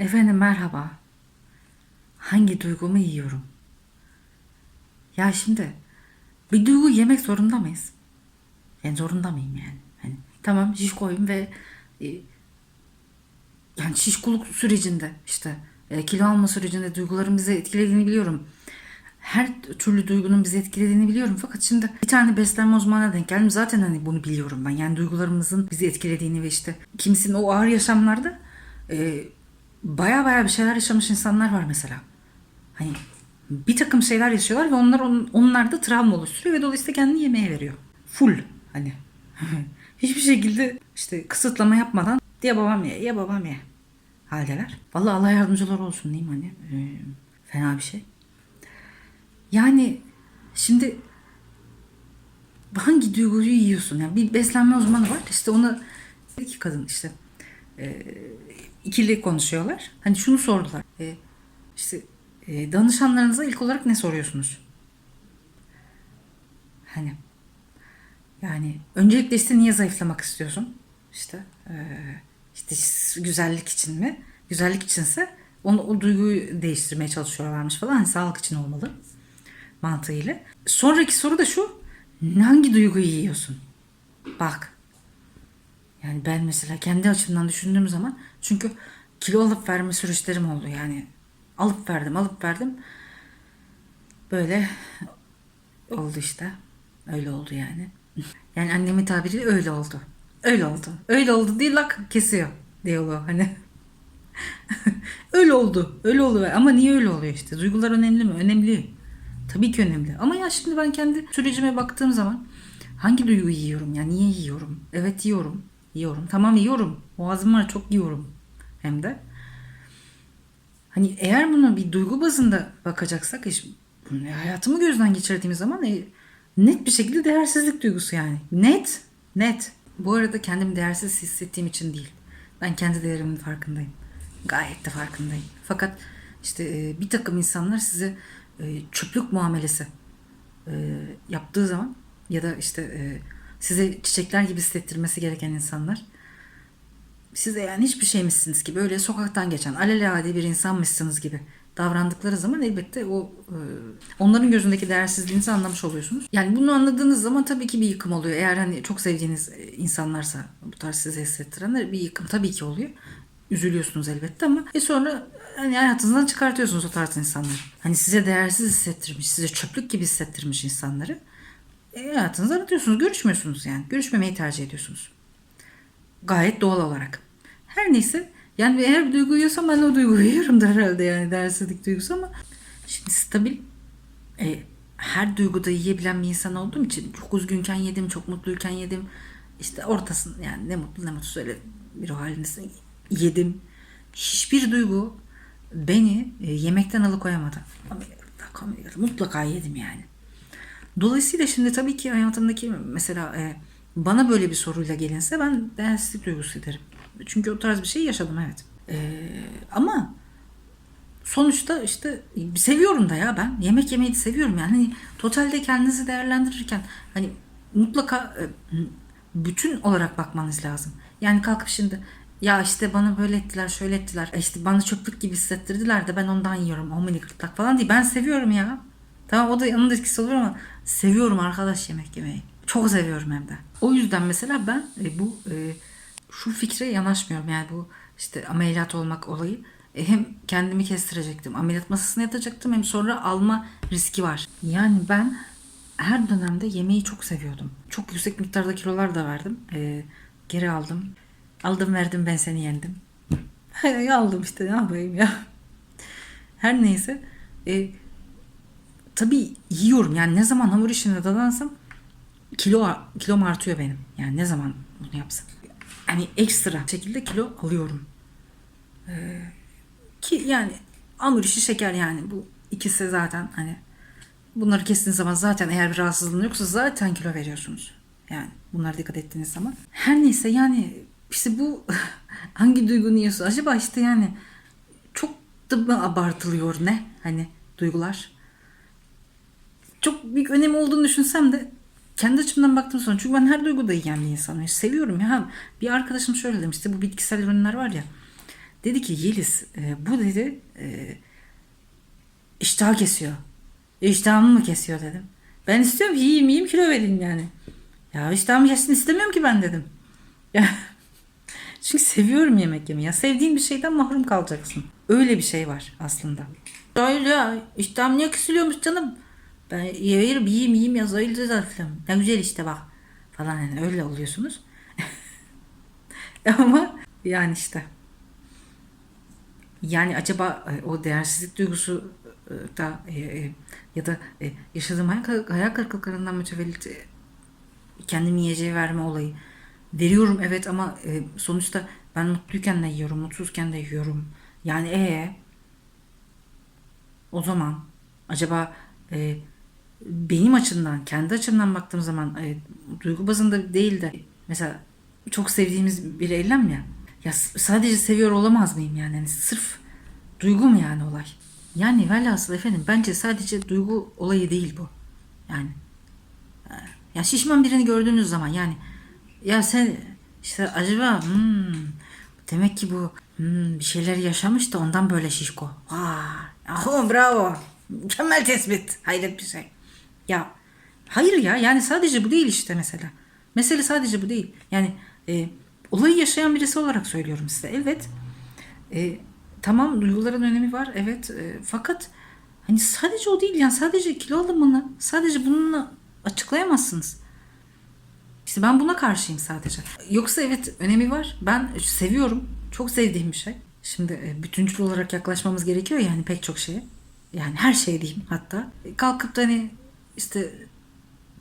Efendim merhaba. Hangi duygumu yiyorum? Ya şimdi bir duygu yemek zorunda mıyız? Ben zorunda mıyım yani? Hani tamam şiş koyayım ve e, yani şişkoluk sürecinde işte e, kilo alma sürecinde duyguların bizi etkilediğini biliyorum. Her türlü duygunun bizi etkilediğini biliyorum. Fakat şimdi bir tane beslenme uzmanına denk geldim. Zaten hani bunu biliyorum ben. Yani duygularımızın bizi etkilediğini ve işte kimisinin o ağır yaşamlarda e, baya baya bir şeyler yaşamış insanlar var mesela. Hani bir takım şeyler yaşıyorlar ve onlar on- onlar da travma oluşturuyor ve dolayısıyla kendini yemeğe veriyor. Full hani. Hiçbir şekilde işte kısıtlama yapmadan ya babam ye ya babam ye haldeler. Vallahi Allah yardımcılar olsun diyeyim hani. Ee, fena bir şey. Yani şimdi hangi duyguyu yiyorsun? Yani bir beslenme uzmanı var. İşte ona iki kadın işte e, ikili konuşuyorlar. Hani şunu sordular. E, işte e, danışanlarınıza ilk olarak ne soruyorsunuz? Hani yani öncelikle işte niye zayıflamak istiyorsun? İşte e, işte güzellik için mi? Güzellik içinse onu o duyguyu değiştirmeye çalışıyorlarmış falan. Hani sağlık için olmalı mantığıyla. Sonraki soru da şu. Hangi duyguyu yiyorsun? Bak. Yani ben mesela kendi açımdan düşündüğüm zaman çünkü kilo alıp verme süreçlerim oldu yani. Alıp verdim, alıp verdim. Böyle oldu işte. Öyle oldu yani. Yani annemin tabiriyle öyle oldu. Öyle oldu. Öyle oldu değil lak kesiyor diyaloğu hani. öyle oldu. Öyle oluyor. Ama niye öyle oluyor işte? Duygular önemli mi? Önemli. Tabii ki önemli. Ama ya şimdi ben kendi sürecime baktığım zaman hangi duyguyu yiyorum? Ya niye yiyorum? Evet yiyorum. Yiyorum. Tamam yiyorum. Boğazım var çok yiyorum. Hem de. Hani eğer bunu bir duygu bazında bakacaksak iş, hayatımı gözden geçirdiğim zaman e, net bir şekilde değersizlik duygusu yani. Net. Net. Bu arada kendimi değersiz hissettiğim için değil. Ben kendi değerimin farkındayım. Gayet de farkındayım. Fakat işte e, bir takım insanlar size e, çöplük muamelesi e, yaptığı zaman ya da işte size çiçekler gibi hissettirmesi gereken insanlar size yani hiçbir şeymişsiniz gibi öyle sokaktan geçen alelade bir insanmışsınız gibi davrandıkları zaman elbette o e, onların gözündeki değersizliğinizi anlamış oluyorsunuz. Yani bunu anladığınız zaman tabii ki bir yıkım oluyor. Eğer hani çok sevdiğiniz e, insanlarsa bu tarz size hissettirenler bir yıkım tabii ki oluyor. Üzülüyorsunuz elbette ama e sonra hani hayatınızdan çıkartıyorsunuz o tarz insanları. Hani size değersiz hissettirmiş, size çöplük gibi hissettirmiş insanları e, hayatınızdan atıyorsunuz. Görüşmüyorsunuz yani. Görüşmemeyi tercih ediyorsunuz. Gayet doğal olarak. Her neyse yani eğer bir duygu yiyorsam ben o duyguyu yiyorum da herhalde yani değersizlik duygusu ama şimdi stabil e, her duyguda yiyebilen bir insan olduğum için çok üzgünken yedim, çok mutluyken yedim. İşte ortasın yani ne mutlu ne mutsuz öyle bir halindesin. Yedim. Hiçbir duygu beni e, yemekten alıkoyamadı. Mutlaka yedim yani. Dolayısıyla şimdi tabii ki hayatımdaki mesela e, bana böyle bir soruyla gelinse ben değersizlik duygusu derim. Çünkü o tarz bir şey yaşadım evet. E, ama sonuçta işte seviyorum da ya ben. Yemek yemeyi de seviyorum yani. Hani totalde kendinizi değerlendirirken hani mutlaka e, bütün olarak bakmanız lazım. Yani kalkıp şimdi ya işte bana böyle ettiler şöyle ettiler. E işte bana çöplük gibi hissettirdiler de ben ondan yiyorum. O mini gırtlak falan değil. Ben seviyorum ya. Tamam o da yanında etkisi olur ama seviyorum arkadaş yemek yemeyi. Çok seviyorum hem de. O yüzden mesela ben e, bu e, şu fikre yanaşmıyorum. Yani bu işte ameliyat olmak olayı. E, hem kendimi kestirecektim. Ameliyat masasına yatacaktım hem sonra alma riski var. Yani ben her dönemde yemeği çok seviyordum. Çok yüksek miktarda kilolar da verdim. E, geri aldım. Aldım verdim ben seni yendim. aldım işte ne yapayım ya. Her neyse. E, tabii yiyorum. Yani ne zaman hamur işine dadansam kilo kilom artıyor benim. Yani ne zaman bunu yapsam. Yani ekstra şekilde kilo alıyorum. Ee, ki yani hamur işi şeker yani bu ikisi zaten hani bunları kestiğiniz zaman zaten eğer bir rahatsızlığın yoksa zaten kilo veriyorsunuz. Yani bunlara dikkat ettiğiniz zaman. Her neyse yani işte bu hangi duygunu yiyorsun? Acaba işte yani çok da mı abartılıyor ne? Hani duygular. Çok büyük önemi olduğunu düşünsem de kendi açımdan baktığım sonra çünkü ben her duyguda yiyen bir insanım. Seviyorum ya. Bir arkadaşım şöyle demişti bu bitkisel ürünler var ya Dedi ki Yeliz e, bu dedi e, iştah kesiyor. İştahımı mı kesiyor dedim. Ben istiyorum ki yiyeyim yiyeyim kilo vereyim yani. Ya iştahımı kessin istemiyorum ki ben dedim. Ya, çünkü seviyorum yemek yemeyi. Ya sevdiğin bir şeyden mahrum kalacaksın. Öyle bir şey var aslında. Hayır ya iştahım niye kesiliyormuş canım. Ben yerim yiyeyim yiyeyim ya zayıflı zarfım. Ne güzel işte bak. Falan yani öyle oluyorsunuz. Ama yani işte. Yani acaba e, o değersizlik duygusu e, da e, e, ya da e, yaşadığım hayal, kır- hayal kırıklıklarından mütevellit e, yiyeceği verme olayı. Veriyorum evet ama e, sonuçta ben mutluyken de yiyorum, mutsuzken de yiyorum. Yani ee o zaman acaba e, benim açımdan, kendi açımdan baktığım zaman e, duygu bazında değil de mesela çok sevdiğimiz bir eylem ya. Ya sadece seviyor olamaz mıyım yani? Hani sırf duygu mu yani olay? Yani velhasıl efendim bence sadece duygu olayı değil bu. Yani e, ya şişman birini gördüğünüz zaman yani ya sen işte acaba hmm, demek ki bu hmm, bir şeyler yaşamış da ondan böyle şişko. Vay, ahu bravo. Mükemmel tespit. Hayret bir şey. Ya hayır ya yani sadece bu değil işte mesela. Mesele sadece bu değil. Yani e, olayı yaşayan birisi olarak söylüyorum size. Evet. E, tamam duyguların önemi var. Evet. E, fakat hani sadece o değil yani sadece kilo alımını sadece bununla açıklayamazsınız. İşte ben buna karşıyım sadece. Yoksa evet önemi var. Ben seviyorum. Çok sevdiğim bir şey. Şimdi e, bütüncül olarak yaklaşmamız gerekiyor yani pek çok şeye. Yani her şey diyeyim hatta. E, Kalkıp da hani işte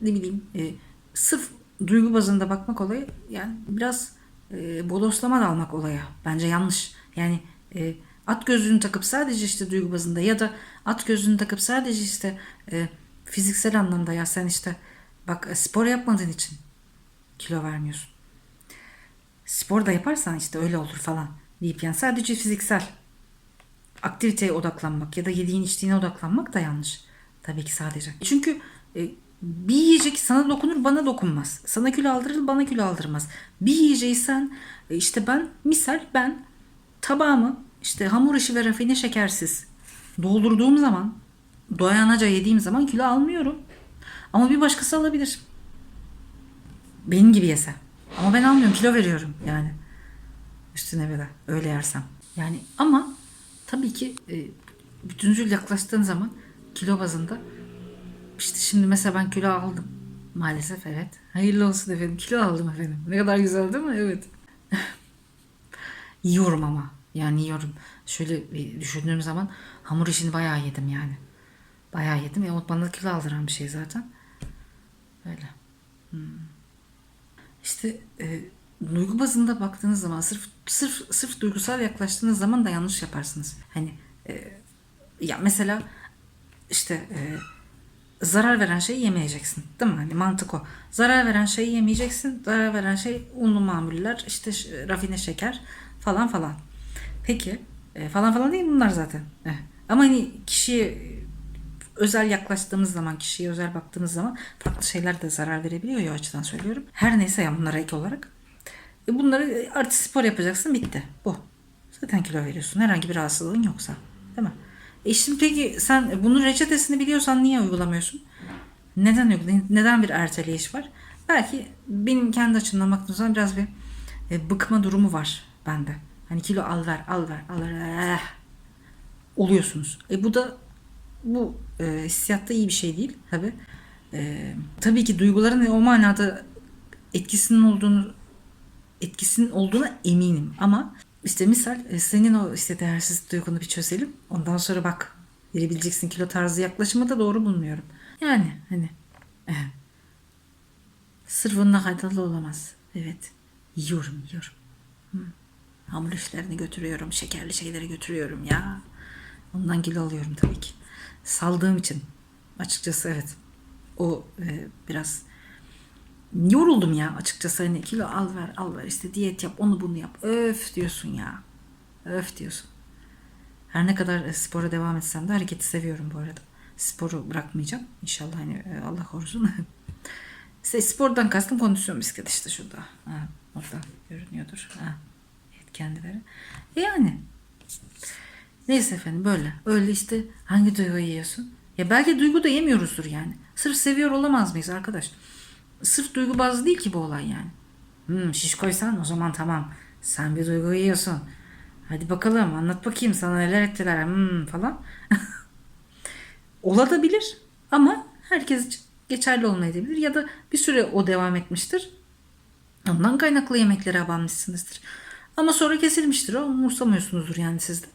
ne bileyim e, sırf duygu bazında bakmak olayı yani biraz e, bodoslama dalmak olaya. Bence yanlış. Yani e, at gözlüğünü takıp sadece işte duygu bazında ya da at gözlüğünü takıp sadece işte e, fiziksel anlamda ya sen işte bak e, spor yapmadığın için kilo vermiyorsun. Spor da yaparsan işte öyle olur falan deyip yani sadece fiziksel aktiviteye odaklanmak ya da yediğin içtiğine odaklanmak da yanlış. Tabii ki sadece. Çünkü e, bir yiyecek sana dokunur bana dokunmaz. Sana kilo aldırır bana kilo aldırmaz. Bir yiyeceği sen e, işte ben misal ben tabağımı işte hamur işi ve rafine şekersiz doldurduğum zaman doyanaca yediğim zaman kilo almıyorum. Ama bir başkası alabilir. Benim gibi yese. Ama ben almıyorum kilo veriyorum yani. Üstüne de öyle yersem. Yani ama tabii ki e, bütüncül yaklaştığın zaman kilo bazında işte şimdi mesela ben kilo aldım. Maalesef evet. Hayırlı olsun efendim. Kilo aldım efendim. Ne kadar güzel değil mi? Evet. yiyorum ama. Yani yiyorum. Şöyle düşündüğüm zaman hamur işini bayağı yedim yani. Bayağı yedim. E, o bana kilo aldıran bir şey zaten. Öyle. İşte e, duygu bazında baktığınız zaman sırf sırf sırf duygusal yaklaştığınız zaman da yanlış yaparsınız. Hani e, ya mesela işte e, zarar veren şeyi yemeyeceksin. Değil mi? Hani mantık o. Zarar veren şeyi yemeyeceksin. Zarar veren şey unlu mamuller, işte rafine şeker falan falan. Peki e, falan falan değil bunlar zaten. Eh. Ama hani kişiye özel yaklaştığımız zaman, kişiye özel baktığımız zaman farklı şeyler de zarar verebiliyor ya açıdan söylüyorum. Her neyse ya bunlara ek olarak. E bunları e, artı spor yapacaksın bitti. Bu. Zaten kilo veriyorsun. Herhangi bir rahatsızlığın yoksa. Değil mi? E şimdi peki sen bunun reçetesini biliyorsan niye uygulamıyorsun? Neden uygulayın? Neden bir erteleyiş var? Belki benim kendi açımdan baktığım zaman biraz bir e, bıkma durumu var bende. Hani kilo al ver, al ver, al ver. eh, oluyorsunuz. E bu da bu e, hissiyatta iyi bir şey değil tabi. E, tabii ki duyguların o manada etkisinin olduğunu etkisinin olduğuna eminim ama işte misal e, senin o işte değersiz duygunu bir çözelim. Ondan sonra bak verebileceksin kilo tarzı yaklaşımı da doğru bulmuyorum. Yani hani sırf bununla faydalı olamaz. Evet. Yiyorum, yiyorum. Hı. Hamur işlerini götürüyorum, şekerli şeyleri götürüyorum ya. Ondan kilo alıyorum tabii ki. Saldığım için. Açıkçası evet. O e, biraz yoruldum ya açıkçası hani kilo al ver al ver işte diyet yap onu bunu yap öf diyorsun ya öf diyorsun her ne kadar e, spora devam etsem de hareketi seviyorum bu arada sporu bırakmayacağım inşallah hani e, Allah korusun işte spordan kastım kondisyon bisikleti işte şurada ha, orada görünüyordur ha. Evet kendileri. E yani. Neyse efendim böyle. Öyle işte hangi duyguyu yiyorsun? Ya belki duygu da yemiyoruzdur yani. Sırf seviyor olamaz mıyız arkadaş? Sırf duygu bazlı değil ki bu olay yani. Hmm, şiş koysan o zaman tamam. Sen bir duygu yiyorsun. Hadi bakalım anlat bakayım sana neler ettiler hmm, falan. Olabilir ama herkes için geçerli olmayabilir ya da bir süre o devam etmiştir. Ondan kaynaklı yemeklere abanmışsınızdır. Ama sonra kesilmiştir o umursamıyorsunuzdur yani siz de.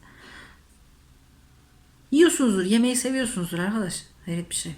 Yiyorsunuzdur, yemeği seviyorsunuzdur arkadaş. Hayret bir şey.